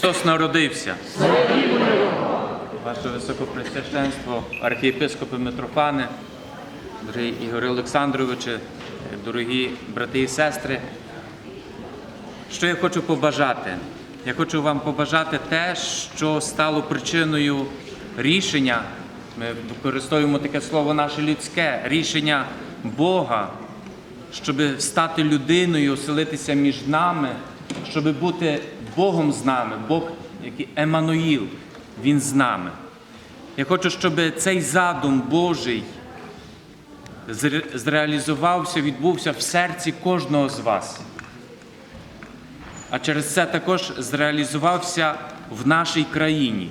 Христос народився. Ваше Високопресвященство, архієпископи Митрофани, дорогі Ігоре Олександровичу, дорогі брати і сестри. Що я хочу побажати? Я хочу вам побажати те, що стало причиною рішення. Ми використовуємо таке слово наше людське рішення Бога, щоб стати людиною, оселитися між нами, щоб бути Богом з нами, Бог, який Еммануїл, Він з нами. Я хочу, щоб цей задум Божий зреалізувався, відбувся в серці кожного з вас. А через це також зреалізувався в нашій країні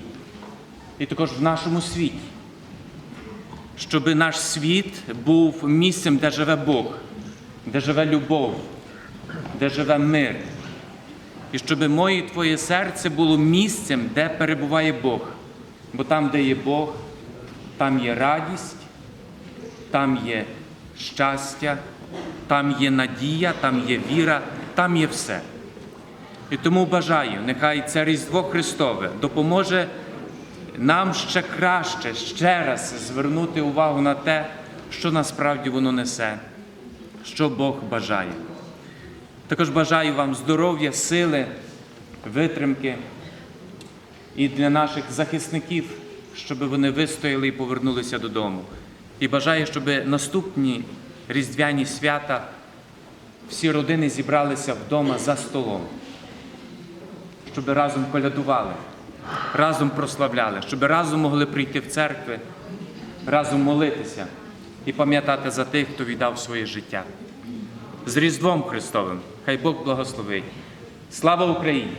і також в нашому світі. Щоб наш світ був місцем, де живе Бог, де живе любов, де живе мир. І щоб моє твоє серце було місцем, де перебуває Бог. Бо там, де є Бог, там є радість, там є щастя, там є надія, там є віра, там є все. І тому бажаю, нехай це Різдво Христове допоможе нам ще краще, ще раз звернути увагу на те, що насправді воно несе, що Бог бажає. Також бажаю вам здоров'я, сили, витримки і для наших захисників, щоб вони вистояли і повернулися додому. І бажаю, щоб наступні різдвяні свята всі родини зібралися вдома за столом, щоб разом колядували, разом прославляли, щоб разом могли прийти в церкви, разом молитися і пам'ятати за тих, хто віддав своє життя з Різдвом Христовим. Хай Бог благословить. Слава Україні!